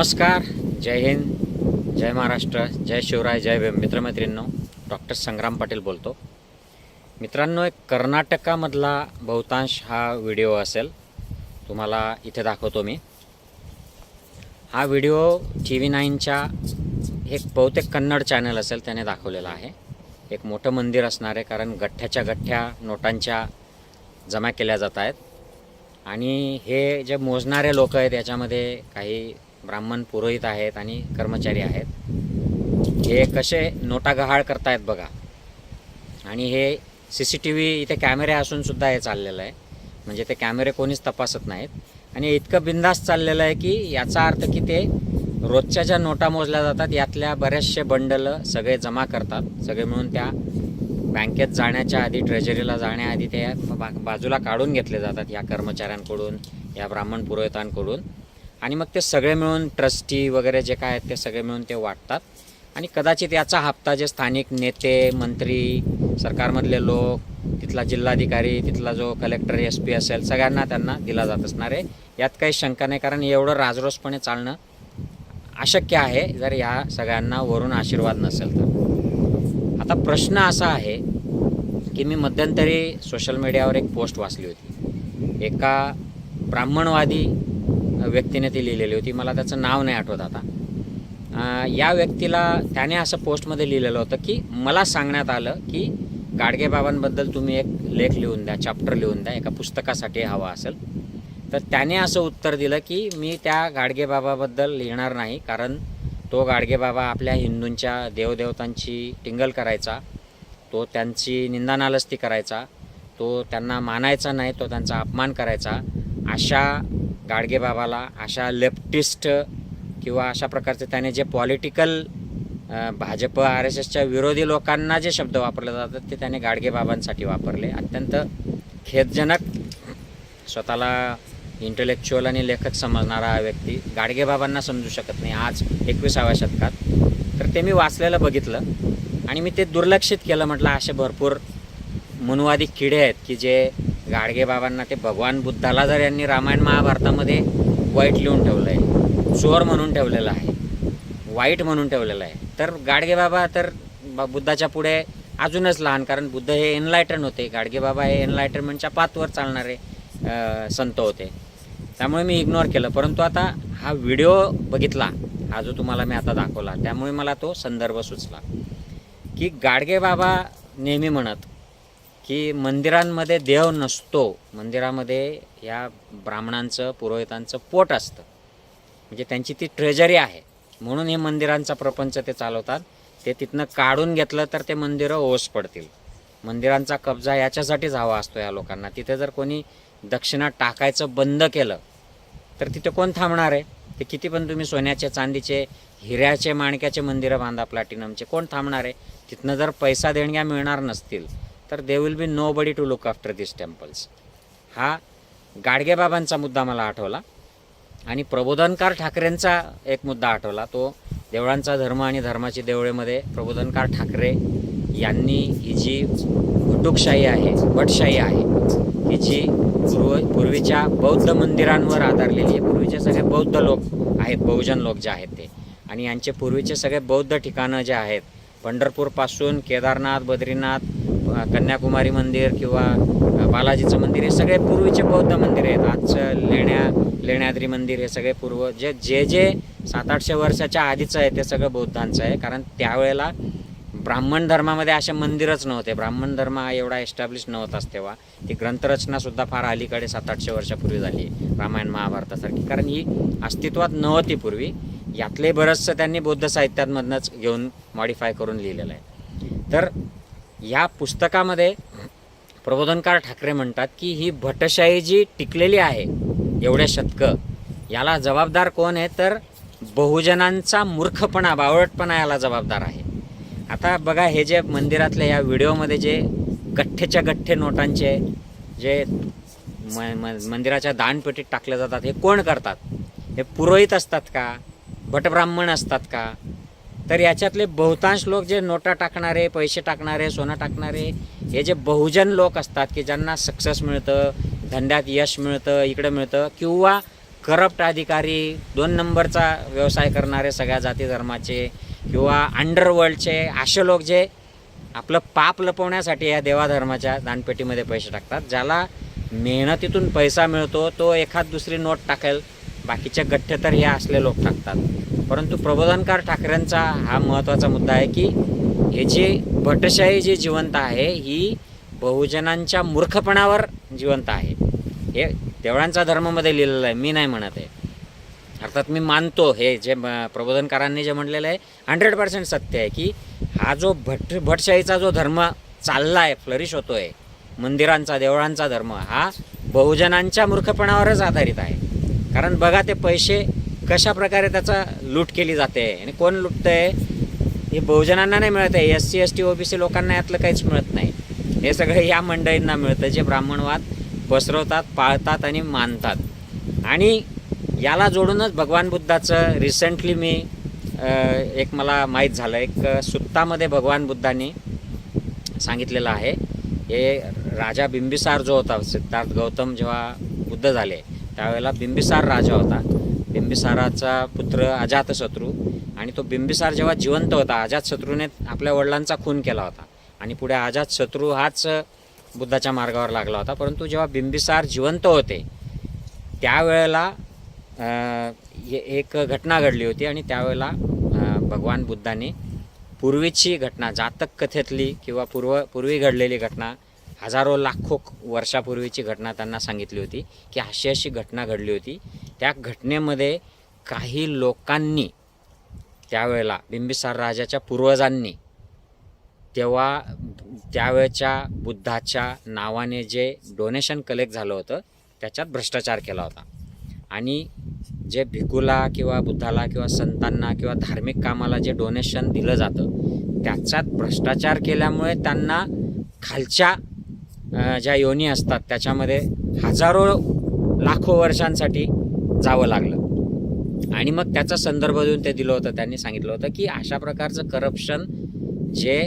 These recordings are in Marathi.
नमस्कार जय हिंद जय महाराष्ट्र जय शिवराय जय मित्रमैत्रिणींनो डॉक्टर संग्राम पाटील बोलतो. मित्रांनो एक कर्नाटकामधला बहुतांश हा व्हिडिओ असेल तुम्हाला इथे दाखवतो मी. हा व्हिडिओ टी व्ही नाईनच्या एक बहुतेक कन्नड चॅनल असेल त्याने दाखवलेला आहे. एक मोठं मंदिर असणार आहे कारण गठ्ठ्याच्या गठ्ठ्या नोटांच्या जमा केल्या जात आहेत. आणि हे जे मोजणारे लोक आहेत याच्यामध्ये काही ब्राह्मण पुरोहित आहेत आणि कर्मचारी आहेत. हे कसे नोटा गहाळ करतायत बघा. आणि हे सी सी टी व्ही इथे कॅमेरे असूनसुद्धा हे चाललेलं आहे. म्हणजे ते कॅमेरे कोणीच तपासत नाहीत. आणि इतकं बिंदास चाललेलं आहे की याचा अर्थ की ते रोजच्या ज्या नोटा मोजल्या जातात यातल्या बरेचसे बंडल सगळे जमा करतात. सगळे मिळून त्या बँकेत जाण्याच्या आधी ट्रेजरीला जाण्याआधी ते बा- बाजूला काढून घेतले जातात या कर्मचाऱ्यांकडून या ब्राह्मण पुरोहितांकडून. आणि मग ते सगळे मिळून ट्रस्टी वगैरे जे काय आहेत ते सगळे मिळून ते वाटतात. आणि कदाचित याचा हप्ता जे स्थानिक नेते मंत्री सरकारमधले लोक तिथला जिल्हाधिकारी तिथला जो कलेक्टर एस पी असेल सगळ्यांना त्यांना दिला जात असणार आहे. यात काही शंका नाही कारण एवढं राजरोसपणे चालणं अशक्य आहे. जर या सगळ्यांना वरून आशीर्वाद नसेल तर. आता प्रश्न असा आहे की मी मध्यंतरी सोशल मीडियावर एक पोस्ट वाचली होती. एका ब्राह्मणवादी व्यक्तीने ती लिहिलेली होती. मला त्याचं नाव नाही आठवत आता. या व्यक्तीला त्याने असं पोस्टमध्ये लिहिलेलं होतं की मला सांगण्यात आलं की गाडगेबाबांबद्दल तुम्ही एक लेख लिहून द्या चॅप्टर लिहून द्या एका पुस्तकासाठी हवा असेल. तर त्याने असं उत्तर दिलं की मी त्या गाडगेबाबाबद्दल लिहिणार नाही कारण तो गाडगेबाबा आपल्या हिंदूंच्या देवदेवतांची टिंगल करायचा तो त्यांची निंदानालस्ती करायचा तो त्यांना मानायचा नाही तो त्यांचा अपमान करायचा अशा गाडगेबाबाला अशा लेफ्टिस्ट किंवा अशा प्रकारचे त्याने जे पॉलिटिकल भाजप आर एस एसच्या विरोधी लोकांना जे शब्द वापरले जातात ते त्याने गाडगेबाबांसाठी वापरले. अत्यंत खेदजनक स्वतःला इंटेलेक्च्युअल आणि लेखक समजणारा हा व्यक्ती. गाडगेबाबांना समजू शकत नाही. आज एकविसाव्या शतकात. तर ते मी वाचलेलं बघितलं आणि मी ते दुर्लक्षित केलं. म्हटलं असे भरपूर मनुवादी किडे आहेत की जे गाडगेबाबांना ते भगवान बुद्धाला जर यांनी रामायण महाभारतामध्ये वाईट लिहून ठेवलं आहे चोर म्हणून ठेवलेलं आहे वाईट म्हणून ठेवलेलं आहे तर गाडगेबाबा तर बुद्धाच्या पुढे अजूनच लहान कारण बुद्ध हे एनलायटन होते. गाडगेबाबा हे एनलायटनमेंटच्या पाथवर चालणारे संत होते. त्यामुळे मी इग्नोर केलं. परंतु आता हा व्हिडिओ बघितला हा जो तुम्हाला मी आता दाखवला त्यामुळे मला तो संदर्भ सुचला. की गाडगेबाबा नेहमी म्हणत की मंदिरांमध्ये देव नसतो. मंदिरामध्ये या ब्राह्मणांचं पुरोहितांचं पोट असतं. म्हणजे त्यांची ती ट्रेजरी आहे. म्हणून हे मंदिरांचा प्रपंच ते चालवतात. ते तिथनं काढून घेतलं तर ते मंदिरं ओस पडतील. मंदिरांचा कब्जा याच्यासाठीच हवा असतो या लोकांना. तिथे जर कोणी दक्षिणा टाकायचं बंद केलं तर तिथे कोण थांबणार आहे? ते किती पण तुम्ही सोन्याचे चांदीचे हिऱ्याचे माणक्याचे मंदिरं बांधा प्लॅटिनमचे कोण थांबणार आहे? तिथनं जर पैसा देणग्या मिळणार नसतील तर they will be nobody to look after this temples हा गाडगेबाबांचा मुद्दा मला आठवला आणि प्रबोधनकार ठाकरेंचा एक मुद्दा आठवला. तो देवळांचा धर्म आणि धर्माची देवळेमध्ये प्रबोधनकार ठाकरे यांनी ही जी कुटुकशाही आहे वटशाही आहे ही जी पूर्व पूर्वीच्या बौद्ध मंदिरांवर आधारलेली आहे पूर्वीचे सगळे बौद्ध लोक आहेत बहुजन लोक जे आहेत ते. आणि यांचे पूर्वीचे सगळे बौद्ध ठिकाणं जे आहेत पंढरपूरपासून केदारनाथ बद्रीनाथ कन्याकुमारी मंदिर किंवा बालाजीचं मंदिर हे सगळे पूर्वीचे बौद्ध मंदिर आहेत. आजचं लेण्या लेण्याद्री मंदिर हे सगळे पूर्व जे जे जे सात आठशे वर्षाच्या आधीचं आहे ते सगळं बौद्धांचं आहे. कारण त्यावेळेला ब्राह्मण धर्मामध्ये असे मंदिरच नव्हते. ब्राह्मण धर्म हा एवढा एस्टॅब्लिश नव्हताच तेव्हा. ती ग्रंथरचनासुद्धा फार अलीकडे सात आठशे वर्षापूर्वी झाली रामायण महाभारतासारखी. कारण ही अस्तित्वात नव्हती पूर्वी. यातले बरंचसं त्यांनी बौद्ध साहित्यांमधनंच घेऊन मॉडिफाय करून लिहिलेलं आहे. तर या पुस्तकामध्ये प्रबोधनकार ठाकरे म्हणतात की ही भटशाही जी टिकलेली आहे एवढ्या शतकं याला जबाबदार कोण आहे? तर बहुजनांचा मूर्खपणा बावळटपणा याला जबाबदार आहे. आता बघा हे जे मंदिरातल्या या व्हिडिओमध्ये जे गठ्ठेच्या गठ्ठे नोटांचे जे म म मंदिराच्या दानपेटीत टाकले जातात हे कोण करतात? हे पुरोहित असतात का? भटब्राह्मण असतात का? तर याच्यातले बहुतांश लोक जे नोटा टाकणारे पैसे टाकणारे सोनं टाकणारे हे जे बहुजन लोक असतात की ज्यांना सक्सेस मिळतं धंद्यात यश मिळतं इकडं मिळतं किंवा करप्ट अधिकारी दोन नंबरचा व्यवसाय करणारे सगळ्या जाती धर्माचे किंवा अंडरवर्ल्डचे असे लोक जे आपलं पाप लपवण्यासाठी या देवाधर्माच्या दानपेटीमध्ये पैसे टाकतात ज्याला मेहनतीतून पैसा मिळतो तो एखाद दुसरी नोट टाकेल बाकीचे गठ्ठे तर हे असले लोक टाकतात. परंतु प्रबोधनकार ठाकरेंचा हा महत्त्वाचा मुद्दा आहे की हे जे भटशाही जी जिवंत आहे ही बहुजनांच्या मूर्खपणावर जिवंत आहे. हे देवळांचा धर्मामध्ये लिहिलेलं आहे मी नाही म्हणत आहे. अर्थात मी मानतो हे जे म- प्रबोधनकारांनी जे म्हणलेलं आहे हंड्रेड पर्सेंट सत्य आहे की हा जो भट भटशाहीचा जो धर्म चालला आहे फ्लरिश होतो आहे मंदिरांचा देवळांचा धर्म हा बहुजनांच्या मूर्खपणावरच आधारित आहे. कारण बघा ते पैसे कशा प्रकारे त्याचा लूट केली जाते आणि कोण लुटतंय हे बहुजनांना नाही मिळत आहे. S C S T O B C लोकांना यातलं काहीच मिळत नाही. हे सगळं या मंडळींना मिळतं जे ब्राह्मणवाद पसरवतात पाळतात आणि मानतात. आणि याला जोडूनच भगवान बुद्धाचं रिसेंटली मी एक मला माहीत झालं. एक सुत्तामध्ये भगवान बुद्धांनी सांगितलेलं आहे. हे राजा बिंबिसार जो होता सिद्धार्थ गौतम जेव्हा बुद्ध झाले त्यावेळेला बिंबिसार राजा होता. बिंबिसाराचा पुत्र अजातशत्रू आणि तो बिंबिसार जेव्हा जिवंत होता अजातशत्रूने आपल्या वडिलांचा खून केला होता. आणि पुढे अजातशत्रू हाच बुद्धाच्या मार्गावर लागला होता. परंतु जेव्हा बिंबिसार जिवंत होते त्यावेळेला एक घटना घडली होती आणि त्यावेळेला भगवान बुद्धाने पूर्वीची घटना जातक कथेतली किंवा पूर्व पूर्वी घडलेली घटना हजारो लाखो वर्षापूर्वीची घटना त्यांना सांगितली होती की अशी अशी घटना घडली होती. त्या घटनेमध्ये काही लोकांनी त्यावेळेला बिंबिसार राजाच्या पूर्वजांनी तेव्हा त्यावेळच्या बुद्धाच्या नावाने जे डोनेशन कलेक्ट झालं होतं त्याच्यात भ्रष्टाचार केला होता. आणि जे भिकूला किंवा बुद्धाला किंवा संतांना किंवा धार्मिक कामाला जे डोनेशन दिलं जातं त्याच्यात भ्रष्टाचार केल्यामुळे त्यांना खालच्या ज्या योनी असतात त्याच्यामध्ये हजारो लाखो वर्षांसाठी जावं लागलं. आणि मग त्याचा संदर्भ देऊन ते दिलं होतं त्यांनी सांगितलं होतं की अशा प्रकारचं करप्शन जे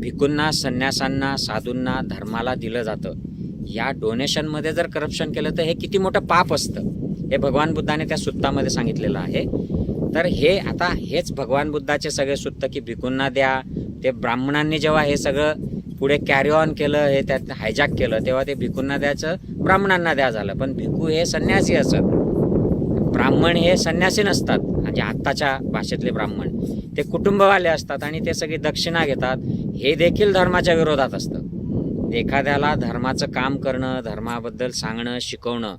भिकूंना संन्यासांना साधूंना धर्माला दिलं जातं या डोनेशनमध्ये जर करप्शन केलं तर हे किती मोठं पाप असतं. हे भगवान बुद्धाने त्या सुत्तामध्ये सांगितलेलं आहे. तर हे आता हेच भगवान बुद्धाचे सगळे सुत्त की भिकूंना द्या ते ब्राह्मणांनी जेव्हा हे सगळं पुढे कॅरी ऑन केलं हे त्यात हायजॅक केलं तेव्हा ते भिकूंना द्यायचं ब्राह्मणांना द्या झालं. पण भिकू हे संन्यासी असत ब्राह्मण हे संन्यासी नसतात म्हणजे आत्ताच्या भाषेतले ब्राह्मण. ते कुटुंबवाले असतात आणि ते सगळी दक्षिणा घेतात. हे देखील धर्माच्या विरोधात असतं. एखाद्याला धर्माचं काम करणं धर्माबद्दल सांगणं शिकवणं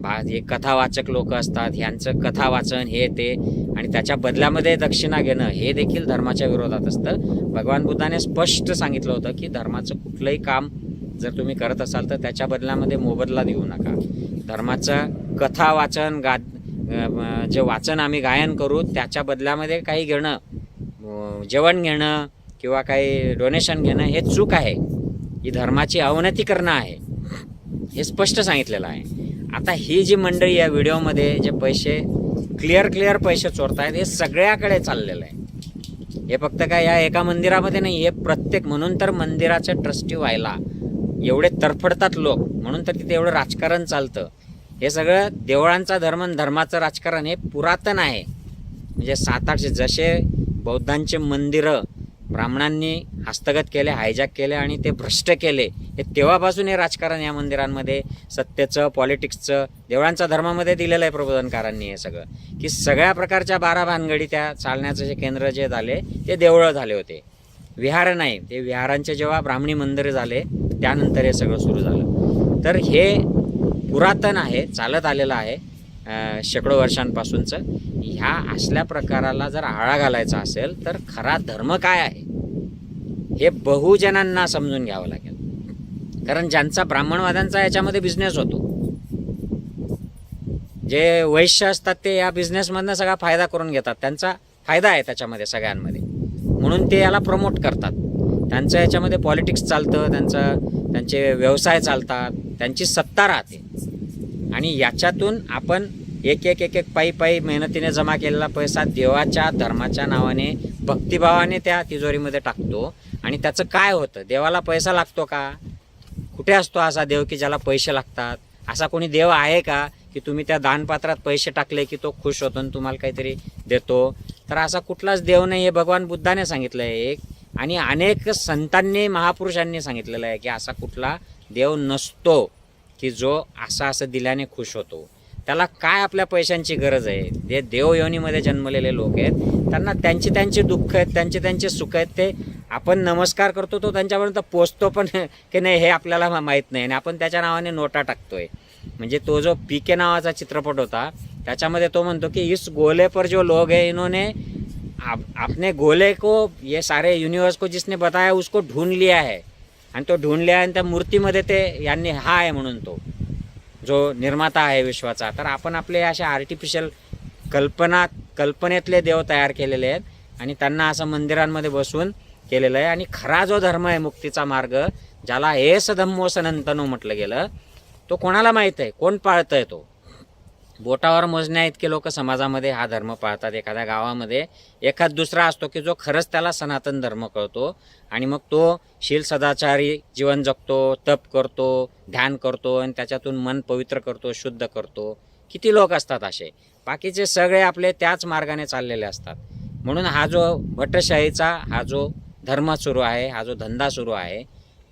बा हे कथावाचक लोक असतात ह्यांचं कथा वाचन हे ते. आणि त्याच्या बदल्यामध्ये दक्षिणा घेणं हे देखील धर्माच्या विरोधात असतं. भगवान बुद्धाने स्पष्ट सांगितलं होतं की धर्माचं कुठलंही काम जर तुम्ही करत असाल तर त्याच्या बदल्यामध्ये मोबदला देऊ नका. धर्माचं कथा वाचन गा जे वाचन आम्ही गायन करू त्याच्या बदल्यामध्ये काही घेणं जेवण घेणं किंवा काही डोनेशन घेणं हे चूक आहे. ही धर्माची अवनती करणं आहे. हे स्पष्ट सांगितलेलं आहे. आता ही जी मंडळी या व्हिडिओमध्ये जे पैसे क्लिअर क्लिअर पैसे चोरतायत हे सगळ्याकडे चाललेलं आहे. हे फक्त काय या एका मंदिरामध्ये नाही हे प्रत्येक म्हणून तर मंदिराचे ट्रस्टी व्हायला एवढे तरफडतात लोक म्हणून तर तिथे एवढं राजकारण चालतं. हे सगळं देवळांचा धर्म धर्माचं राजकारण हे पुरातन आहे. म्हणजे सात आठशे जसे बौद्धांचे मंदिरं ब्राह्मणांनी हस्तगत केले हायजॅक केले आणि ते भ्रष्ट केले. हे तेव्हापासून हे राजकारण या मंदिरांमध्ये सत्तेचं पॉलिटिक्सचं देवळांच्या धर्मामध्ये दिलेलं आहे प्रबोधनकारांनी हे सगळं. की सगळ्या प्रकारच्या बारा भानगडी त्या चालण्याचं जे केंद्र जे झाले ते देवळं झाले होते. विहार नाही ते विहारांचे जेव्हा ब्राह्मणी मंदिर झाले त्यानंतर हे सगळं सुरू झालं. तर हे पुरातन आहे चालत आलेलं आहे शेकडो वर्षांपासूनचं. ह्या असल्या प्रकाराला जर आळा घालायचा असेल तर खरा धर्म काय आहे? हे बहुजनांना समजून घ्यावं लागेल. कारण ज्यांचा ब्राह्मणवाद्यांचा याच्यामध्ये बिझनेस होतो. जे वैश्य असतात ते या बिझनेसमधनं सगळा फायदा करून घेतात. त्यांचा फायदा आहे त्याच्यामध्ये सगळ्यांमध्ये. म्हणून ते याला प्रमोट करतात. त्यांचं याच्यामध्ये पॉलिटिक्स चालतं त्यांचं त्यांचे व्यवसाय चालतात त्यांची सत्ता राहते. आणि याच्यातून आपण एक एक एक एक पायी पायी मेहनतीने जमा केलेला पैसा देवाच्या धर्माच्या नावाने भक्तिभावाने त्या तिजोरीमध्ये टाकतो. आणि त्याचं काय होतं? देवाला पैसा लागतो का? कुठे असतो असा देव की ज्याला पैसे लागतात? असा कोणी देव आहे का की तुम्ही त्या दानपात्रात पैसे टाकले की तो खुश होतो आणि तुम्हाला काहीतरी देतो? तर असा कुठलाच देव नाही हे भगवान बुद्धाने सांगितलं आहे एक आणि अनेक संतांनी महापुरुषांनी सांगितलेलं आहे की असा कुठला देव नसतो की जो असा असं दिल्याने खुश होतो. त्याला काय आपल्या पैशांची गरज आहे? जे देवयोनीमध्ये जन्मलेले लोक आहेत त्यांना त्यांची त्यांची दुःख आहेत त्यांचे त्यांचे सुख आहेत ते आपण नमस्कार करतो तो त्यांच्यापर्यंत पोचतो पण की नाही हे आपल्याला मा- माहीत नाही. आणि आपण त्याच्या नावाने नोटा टाकतोय. म्हणजे तो जो पी के नावाचा चित्रपट होता त्याच्यामध्ये तो म्हणतो की इस गोले पर जो लोग है इन्होंने आप, अपने गोले को ये सारे यूनिवर्स को जिसने बताया उसको ढूंढ लिया है. आणि तो ढूंढ लिया आणि त्या मूर्तीमध्ये ते यांनी हा आहे म्हणून तो. जो निर्माता आहे विश्वाचा तर आपण आपले अशा आर्टिफिशियल कल्पना कल्पनेतले देव तयार केलेले आहेत आणि त्यांना असं मंदिरांमध्ये बसून केलेलं आहे. आणि खरा जो धर्म आहे मुक्तीचा मार्ग ज्याला एस धम्मो सनंतनो म्हटलं गेलं तो कोणाला माहीत आहे? कोण पाळतंय तो? बोटावर मोजण्या इतके लोक समाजामध्ये हा धर्म पाळतात. एखाद्या गावामध्ये एखाद दुसरा असतो की जो खरंच त्याला सनातन धर्म कळतो आणि मग तो शील सदाचारी जीवन जगतो तप करतो ध्यान करतो आणि त्याच्यातून मन पवित्र करतो शुद्ध करतो. किती लोक असतात असे? बाकीचे सगळे आपले त्याच मार्गाने चाललेले असतात. म्हणून हा जो भट्टशाहीचा हा जो धर्म सुरू आहे हा जो धंदा सुरू आहे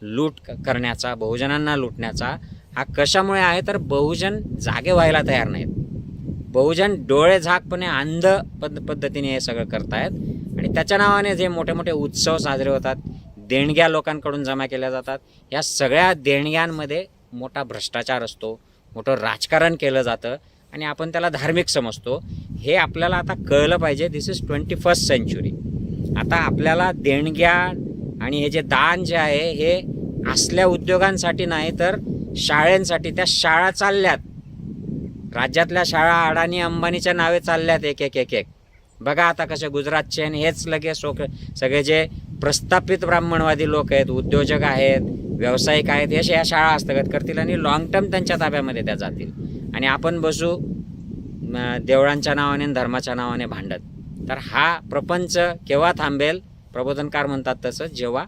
लूट करण्याचा बहुजनांना लुटण्याचा हा कशामुळे आहे? तर बहुजन जागे व्हायला तयार नाहीत. बहुजन डोळे झाकपणे अंध पद पद्धतीने हे सगळं करतायत. आणि त्याच्या नावाने जे मोठे मोठे उत्सव साजरे होतात देणग्या लोकांकडून जमा केल्या जातात या सगळ्या देणग्यांमध्ये मोठा भ्रष्टाचार असतो मोठं राजकारण केलं जातं आणि आपण त्याला धार्मिक समजतो. हे आपल्याला आता कळलं पाहिजे this is twenty first century आता आपल्याला देणग्या आणि हे जे दान जे आहे हे असल्या उद्योगांसाठी नाही तर शाळेंसाठी त्या शाळा चालल्यात. राज्यातल्या शाळा अडाणी अंबानीच्या नावे चालल्यात एक एक एक एक. बघा आता कसे गुजरातचे आणि हेच लगेच सोक सगळे जे प्रस्थापित ब्राह्मणवादी लोक आहेत उद्योजक आहेत व्यावसायिक आहेत हे या शाळा हस्तगत करतील आणि लॉंग टर्म त्यांच्या ताब्यामध्ये त्या जातील. आणि आपण बसू देवळांच्या नावाने आणि धर्माच्या नावाने भांडत. तर हा प्रपंच केव्हा थांबेल? प्रबोधनकार म्हणतात तसं जेव्हा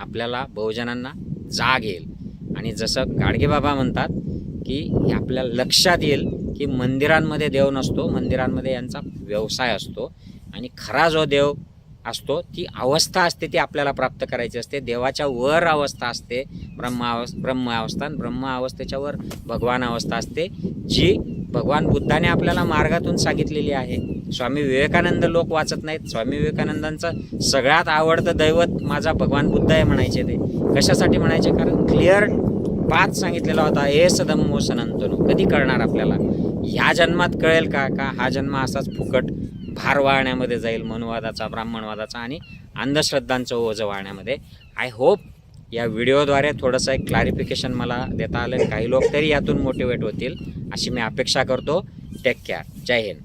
आपल्याला बहुजनांना जाग येईल. आणि जसं गाडगेबाबा म्हणतात की हे आपल्या लक्षात येईल की मंदिरांमध्ये देव नसतो मंदिरांमध्ये यांचा व्यवसाय असतो आणि खरा जो देव असतो ती अवस्था असते ती आपल्याला प्राप्त करायची असते. देवाच्या वर अवस्था असते ब्रह्मावस्थ ब्रह्म अवस्था ब्रह्म अवस्थेच्या वर भगवान अवस्था असते जी भगवान बुद्धाने आपल्याला मार्गातून सांगितलेली आहे. स्वामी विवेकानंद लोक वाचत नाहीत. स्वामी विवेकानंदांचं सगळ्यात आवडतं दैवत माझा भगवान बुद्ध आहे म्हणायचे ते. कशासाठी म्हणायचे? कारण क्लिअर पाच सांगितलेला होता एस धम्मो हो सनंतनो. कधी कळणार आपल्याला? ह्या जन्मात कळेल का? का हा जन्म असाच फुकट भार वाळण्यामध्ये जाईल मनुवादाचा ब्राह्मणवादाचा आणि अंधश्रद्धांचं ओझं वाळण्यामध्ये आय होप या व्हिडिओद्वारे थोडंसं एक क्लॅरिफिकेशन मला देता आलं. काही लोक तरी यातून मोटिवेट होतील अशी मी अपेक्षा करतो. Take care Jai Hind.